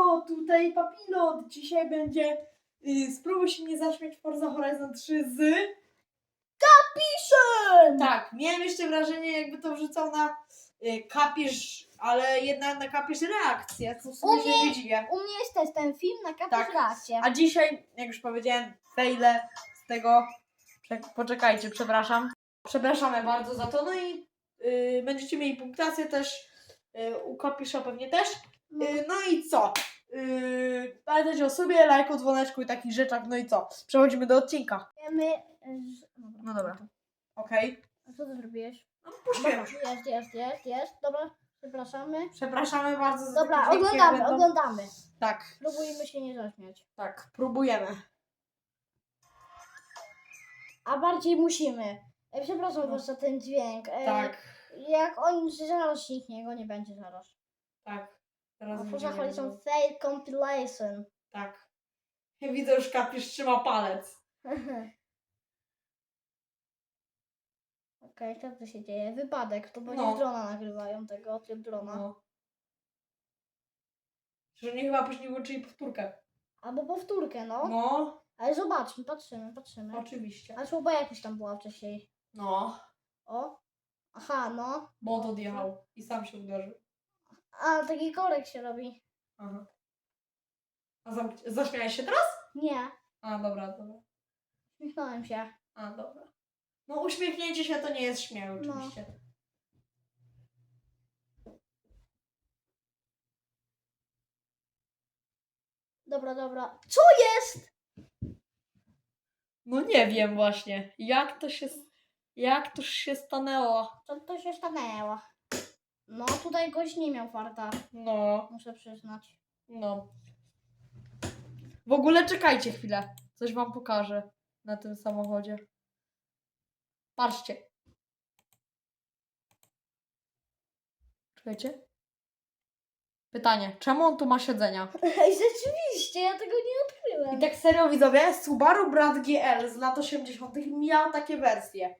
Siemano, tutaj Papilot. Dzisiaj będzie y, spróbuj się nie zaśmiać w Forza Horizon 3 z... Piszę! Tak, miałem jeszcze wrażenie jakby to wrzucał na y, kapisz, ale jednak na kapisz reakcję, co w sumie U się mnie- nie dziwię. U mnie jest też ten film na Tak. A dzisiaj, jak już powiedziałem, fejle z tego... Czek- Poczekajcie, przepraszam. Przepraszamy bardzo za to, no i y, będziecie mieli punktację też, u kapisza pewnie też. No. Y, No i co? Yy, pamiętajcie o sobie, lajku, dzwoneczku i takich rzeczach. No i co? Przechodzimy do odcinka. Wiemy, że... No dobra. Okej. A co ty zrobiłeś? No. Jest, jest, jest, jest. Dobra, przepraszamy. Przepraszamy bardzo za Dobra, takie dźwięki, oglądamy, będą. oglądamy. Tak, Próbujmy się nie zaśmiać. tak, próbujemy. A bardziej musimy. E, przepraszam No. was za ten dźwięk. E, Tak, Jak on zaraz śniegnie, go nie będzie zaraz. tak. Teraz A będziemy- poza Horizon Fail Compilation. Tak. Widzę już kapisz trzyma palec. Okej, co tu się dzieje? Wypadek, to będzie No. drona nagrywają tego, tryb drona. No. Że nie chyba później włączyli powtórkę. Albo powtórkę, no. No, Ale zobaczmy, patrzymy, patrzymy. oczywiście. A słupa jakoś tam była wcześniej. No, O. Aha, no. bot odjechał i sam się uderzył. A, taki korek się robi. Aha. A zam- zaśmiałeś się teraz? Nie, A, dobra, dobra. śmiechnąłem się. A, dobra. No uśmiechnięcie się to nie jest śmiech No. oczywiście. Dobra, dobra. Co jest? No nie wiem właśnie, jak to się, jak to się stanęło. Co to się stanęło? No, tutaj gość nie miał farta, No, muszę przyznać. no. W ogóle czekajcie chwilę, coś wam pokażę na tym samochodzie. Patrzcie. Czekajcie. Pytanie, czemu on tu ma siedzenia? Ej, rzeczywiście, ja tego nie odkryłem. I tak serio widzowie, Subaru Brat GL z lat 80. miał takie wersje.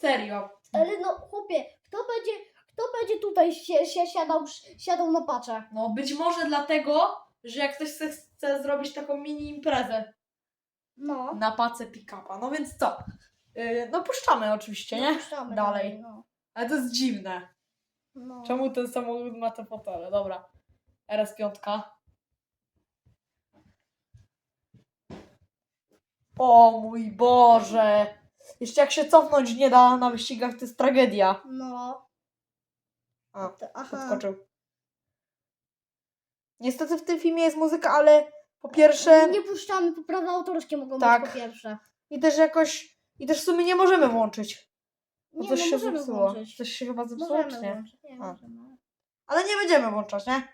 Serio. Ale no, chłopie, kto będzie, kto będzie tutaj się, się siadał, siadał na pacze? No być może dlatego, że jak ktoś chce, chce zrobić taką mini imprezę No. na pace pick-upa. No więc co? Yy, no puszczamy oczywiście, nie? Puszczamy Dalej. No. Ale to jest dziwne. no. Czemu ten samochód ma te fotele? Dobra. RS5. O mój Boże! Jeszcze jak się cofnąć nie da na wyścigach, to jest tragedia. No. A, To, aha. Podskoczył. Niestety w tym filmie jest muzyka, ale po pierwsze Nie puszczamy, bo prawa autorskie mogą Tak. być po pierwsze. i też jakoś i też w sumie nie możemy włączyć. Bo Nie, coś no się możemy zepsuło. włączyć. Coś się chyba zepsuło, Możemy czy nie? włączyć. Nie, możemy. Ale nie będziemy włączać, nie?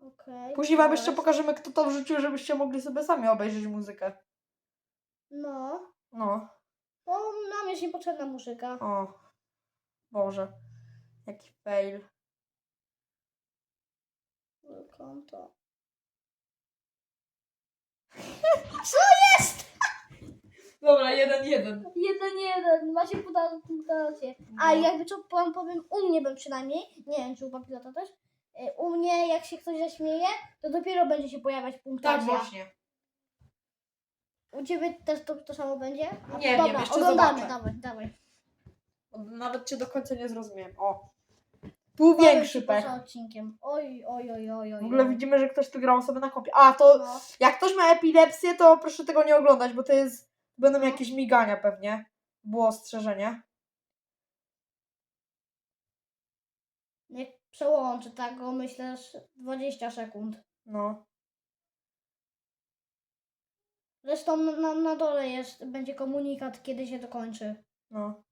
Okej. Później wam jeszcze pokażemy, kto to wrzucił, żebyście mogli sobie sami obejrzeć muzykę. No. No. Bo nam jest niepotrzebna muzyka. O. Boże. Jaki fail. Konto. Dobra, jeden, jeden. Jeden, jeden. Macie poda- punktację. A jakby co wam powiem, u mnie bym przynajmniej, nie wiem czy u papilota też, y, u mnie jak się ktoś zaśmieje, to dopiero będzie się pojawiać Tak, punktacja. właśnie. U ciebie też to, to samo będzie? Nie Dobra, wiem, jeszcze oglądamy, zobaczę. dawaj, dawaj. Nawet cię do końca nie zrozumiałem. O. Tu większy pech. odcinkiem. Oj, oj, oj, oj, oj. W ogóle oj. widzimy, że ktoś tu grał sobie na kompie. A, to No. jak ktoś ma epilepsję, to proszę tego nie oglądać, bo to jest. Będą No. jakieś migania pewnie. Było ostrzeżenie. Jak przełączę tak go, myślę, że 20 sekund. No. Zresztą na, na dole jest, będzie komunikat, kiedy się to kończy. No.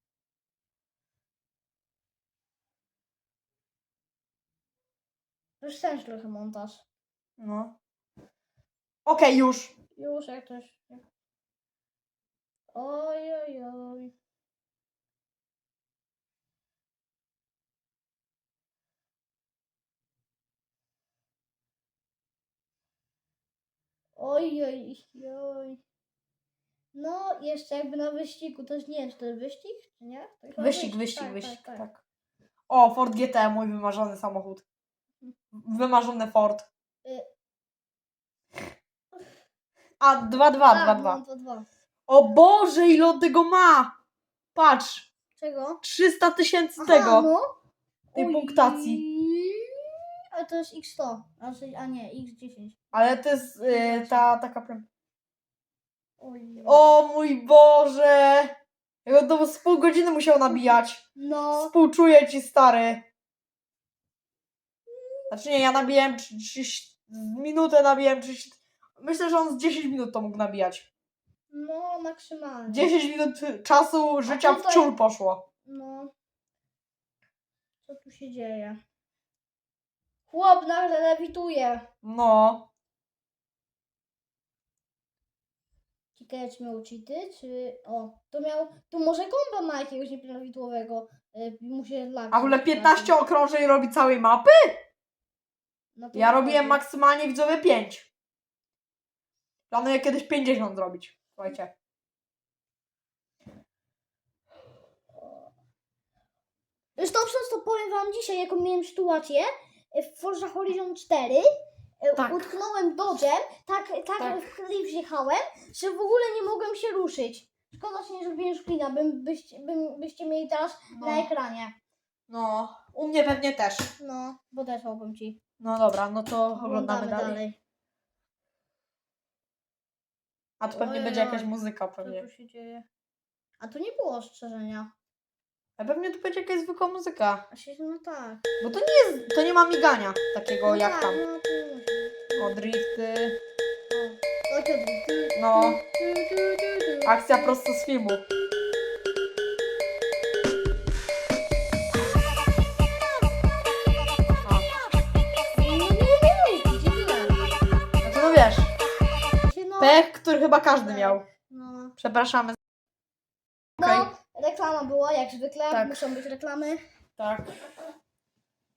Już sens trochę montaż. No. Okej, już. Już jak coś. Oj, oj, oj. Oj, oj, oj. No, jeszcze jakby na wyścigu, to nie wiem, czy to jest wyścig, czy nie? To chyba Wyścig, wyścig, tak, wyścig. tak, Tak, tak. O, Ford GT, mój wymarzony samochód. Wymarzony Ford. Y. A, 2, 2, 2, A, 2. no, dwa. O Boże, ile on tego ma! Patrz, Czego? 300 tysięcy Aha, tego. no. tej Oj. punktacji. Ale to jest X100. A, czy- a nie, X10. Ale to jest y, ta taka prem. Oj. O mój Boże! Ja to z pół godziny musiał nabijać. No. Współczuję ci, stary. Znaczy nie, ja nabijałem 30... z minutę nabijałem 30... Myślę, że on z 10 minut to mógł nabijać. No, maksymalnie. 10 minut czasu życia w tutaj- ciul poszło. No. Co tu się dzieje? Chłop nagle lewituje. No. Ciekawe, czy miał cheaty, czy... O, to miał... Tu może komba ma jakiegoś nieprawidłowego. y, Mu się. A w ogóle 15 okrążeń robi całej mapy? No to Ja robiłem wychodzi. maksymalnie widzowie 5. Planuję kiedyś 50 zrobić. Słuchajcie. Zresztą przez to powiem wam dzisiaj, jaką miałem sytuację. E, W Forza Horizon 4 e, Tak. utknąłem dodżem, tak, tak, Tak. wjechałem, że w ogóle nie mogłem się ruszyć. Szkoda, że nie zrobiłem screena, bym, byście, bym, byście mieli teraz na No. ekranie. no. U mnie pewnie też. No, bo też mogłem ci. No dobra, no to oglądamy dalej. A tu pewnie będzie Ojej. jakaś muzyka Co pewnie. tu się dzieje? A tu nie było ostrzeżenia. A pewnie tu będzie jakaś zwykła muzyka. A się, no tak. Bo to nie jest, to nie ma migania takiego no jak tak, tam. No, tu musi. O, drifty. O, takie odwróty. No. Akcja prosto z filmu. A, No nie wiem, gdzie tyle. no to no wiesz. Się, no, Pech, który chyba każdy miał. no. Przepraszamy. Okej. No, reklama była, jak zwykle. Tak. Muszą być reklamy. Tak.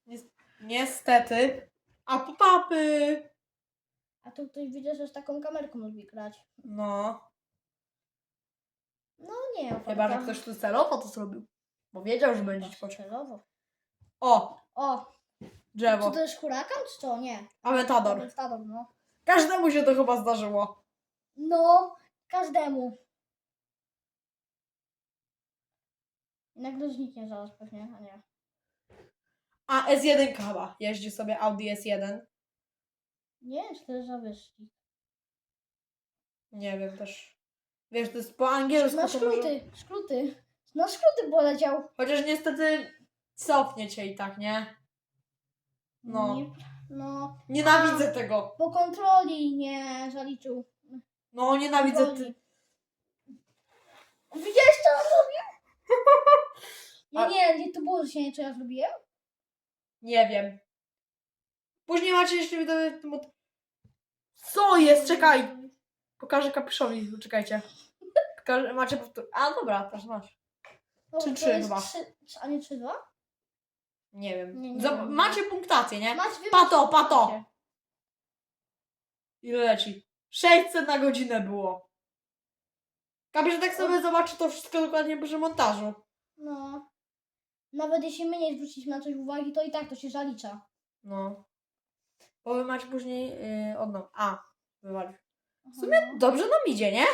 Nies- Niestety. A pop-upy. A tu ktoś widzę, że z taką kamerką lubi grać. No. No nie, Chyba, że ktoś tu celowo to zrobił. Bo wiedział, że będzie ci. O, O, drzewo. czy to jest hurakan, czy co? Nie. Aventador. Aventador, no. Każdemu się to chyba zdarzyło. No, każdemu. I nagle zniknie zaraz pewnie, a nie. A S1 chyba. Jeździ sobie Audi S1. Nie, czy to jest za wyścig. Nie wiem też. Wiesz, to jest po angielsku. Na to może... skróty, skróty. Na skróty poleciał. Chociaż niestety cofnie cię i tak, nie? No. Nie, no, Nienawidzę tego. po kontroli nie zaliczył. No, nienawidzę Kontroli. ty. Widziałeś co on zrobił? Ja A- nie, nie, to było dzisiaj, co ja zrobiłem? Nie wiem. Później macie jeszcze od... Co jest? Czekaj! Pokażę kapiszowi, czekajcie. Pokażę, macie powtór... A dobra, też masz. No, Trzy, to trzy jest chyba. trzy- trzy- A nie 3-2? Nie wiem. Nie, nie Zob- wiem. macie punktację, nie? Macie wy Pato, pato. Ile leci? 600 na godzinę było. Kapisz, tak sobie zobaczy to wszystko dokładnie przy montażu. No. Nawet jeśli my nie zwróciliśmy na coś uwagi, to i tak to się zalicza. No. Bo macie później yy, od nowa. A, wywalił. W sumie dobrze nam idzie, nie?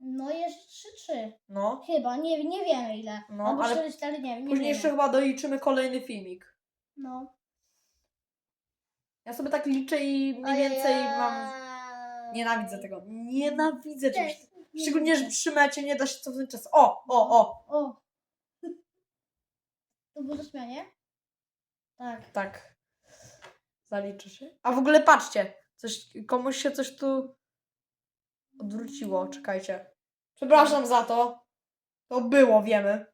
No jest 3-3. No. Chyba, nie, nie wiemy ile. No, Albo ale 4-4, nie wiem. Nie Później jeszcze chyba doliczymy kolejny filmik. No. Ja sobie tak liczę i mniej więcej mam... Nienawidzę tego. Nienawidzę czegoś. Też. Szczególnie, że przy mecie nie da się cofnąć czas. O, o, o. O. To było zasmianie? Tak. Tak. Zaliczy się. A w ogóle patrzcie. Coś, komuś się coś tu odwróciło. Czekajcie. Przepraszam za to. To było, wiemy.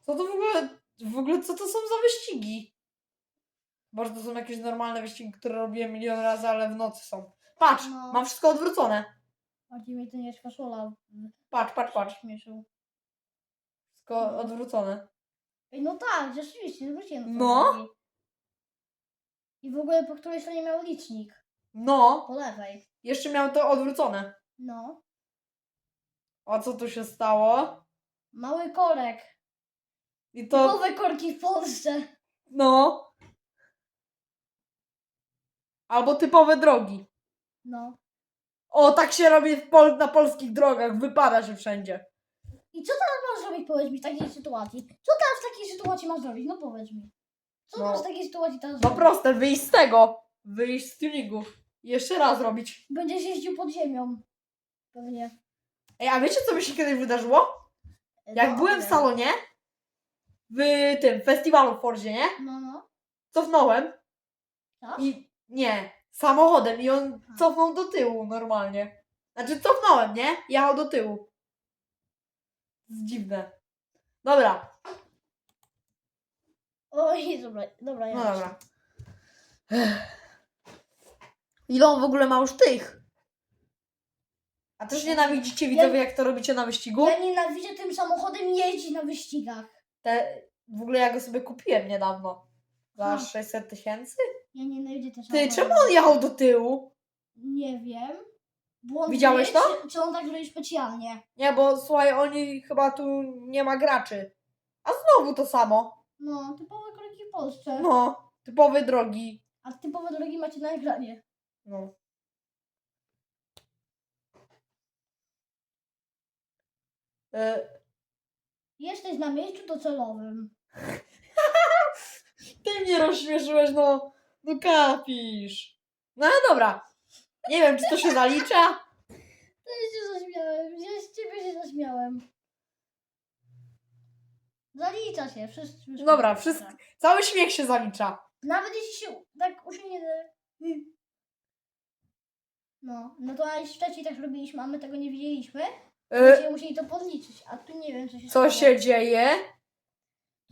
Co to w ogóle... W ogóle co to są za wyścigi? To są jakieś normalne wyścigi, które robiłem milion razy, ale w nocy są. Patrz, No. mam wszystko odwrócone. Bardziej mnie to nie faszola. Patrz, patrz, patrz. Śmieszył. Wszystko odwrócone. Ej, no tak, rzeczywiście, zwróciłem. to No. uwagi. I w ogóle po której stronie miał licznik? No, Po lewej. jeszcze miał to odwrócone. No. A co tu się stało? Mały korek. I to, Nowe korki w Polsce. no. Albo typowe drogi. No. O, tak się robi w pol- na polskich drogach, wypada się wszędzie. I co teraz masz zrobić, powiedz mi, w takiej sytuacji? Co teraz w takiej sytuacji masz zrobić? No powiedz mi. Co No. teraz w takiej sytuacji teraz No zrobić? proste, wyjść z tego. Wyjść z tuningu. I jeszcze raz robić. Będziesz jeździł pod ziemią. Pewnie. Ej, a wiecie co mi się kiedyś wydarzyło? Jak No, byłem w salonie, w tym festiwalu w Fordzie, nie? No, no. Cofnąłem Tak? i nie, samochodem i on Aha. cofnął do tyłu normalnie. Znaczy cofnąłem, nie? Jechał do tyłu. Dziwne. Dobra, Oj, dobra, dobra, ja no już. dobra. Ech. Ile on w ogóle ma już tych? A też nienawidzicie widzowie, jak to robicie na wyścigu? Ja nienawidzę tym samochodem jeździć na wyścigach. Te, w ogóle ja go sobie kupiłem niedawno. Za Ha. 600 tysięcy? Ja nienawidzę też Ty, czemu on jechał do tyłu? Nie wiem. Błąd Widziałeś gry, to? Czy, czy on tak robi specjalnie? Nie, bo słuchaj, oni chyba tu nie ma graczy. A znowu to samo. No, typowe kroki w Polsce. No, typowe drogi. A typowe drogi macie na ekranie. No. E, Jesteś na miejscu docelowym. ty mnie rozśmieszyłeś, no. No kapisz. No ale dobra. Nie wiem, czy to się zalicza. Ja się zaśmiałem. Ja z ciebie się zaśmiałem. Zalicza się. Wszyscy. wszyscy Dobra, wszystko- Cały śmiech się zalicza. Nawet jeśli się tak uśmiechnie. No, no to a wcześniej też robiliśmy, a my tego nie widzieliśmy. Będziemy musieli to podliczyć, a tu nie wiem, co się co stało. się dzieje?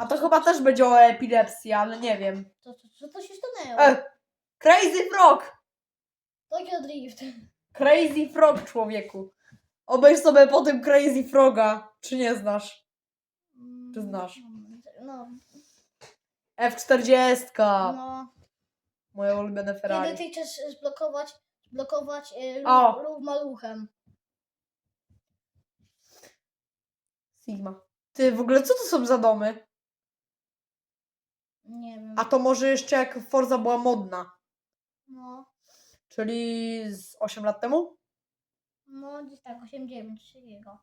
A to chyba też będzie o epilepsji, ale nie wiem. Co, co, co to się stanęło? E, Crazy Frog! Tokyo Drift. Crazy Frog, człowieku. Obejrz sobie po tym Crazy Froga, czy nie znasz? Czy znasz? No, F40, no. moje ulubione Kiedy Ferrari. ty chcesz zblokować, zblokować y, O. rów, rów maluchem. Sigma. Ty, w ogóle co to są za domy? Nie wiem. A to może jeszcze jak Forza była modna, No, czyli z 8 lat temu? no gdzieś tak, 8-9, coś takiego.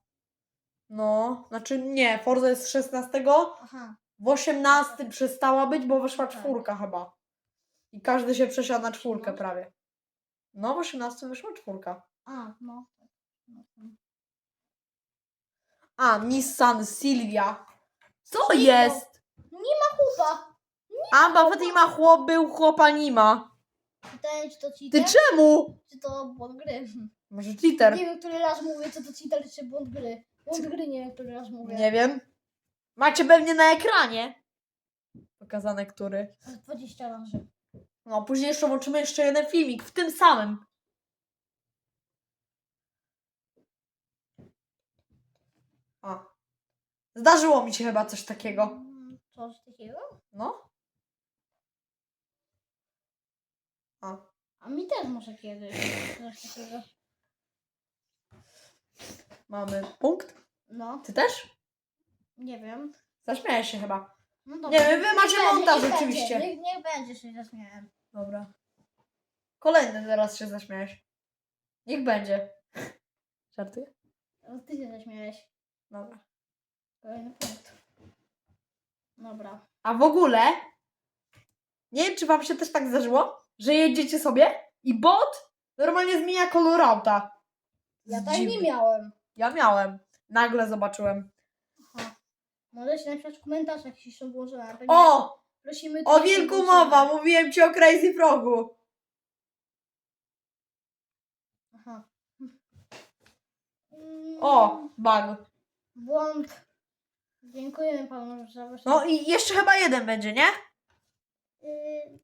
No, znaczy nie, Forza jest z 16, Aha, w 18 przestała być, bo wyszła Tak. czwórka chyba. I każdy się przesiadł na czwórkę No. prawie. No, w 18 wyszła czwórka. a, no. A, Nissan Silvia. Co jest? Kupa! A, Fatima chłop był, chłopa nie ma. Pytanie, czy to Ty cheater, czemu? czy to błąd gry. Może cheater? Nie wiem, który raz mówię, co to cheater, czy błąd gry. Błąd gry nie wiem, który raz mówię. Nie wiem. Macie pewnie na ekranie pokazane, który. Z 20 razy. No, później jeszcze włączymy jeszcze jeden filmik w tym samym. A. Zdarzyło mi się chyba coś takiego. Mm, Coś takiego? No. A. Mi też może kiedyś. Coś takiego. Mamy punkt. No, Ty też? nie wiem. Zaśmiałeś się chyba. No Nie dobra. wiem, wy macie Niech będzie, montaż niech oczywiście. Będzie, niech, niech będzie, się zaśmiałem. Dobra. Kolejny teraz się zaśmiałeś. Niech będzie. Żartuję? No, Ty się zaśmiałeś. Dobra. Kolejny punkt. Dobra. A w ogóle, nie wiem, czy wam się też tak zdarzyło, że jedziecie sobie i bot normalnie zmienia kolor auta. Ja tak nie miałem. Ja miałem. Nagle zobaczyłem. Aha. Możecie napisać w komentarzach, jeśli są. Pewnie O! Prosimy O wilku mowa! Mówiłem ci o Crazy Frogu. Aha. Mm, O! Bug. Błąd. Dziękujemy panu za wasze... No i jeszcze chyba jeden będzie, nie? Yy,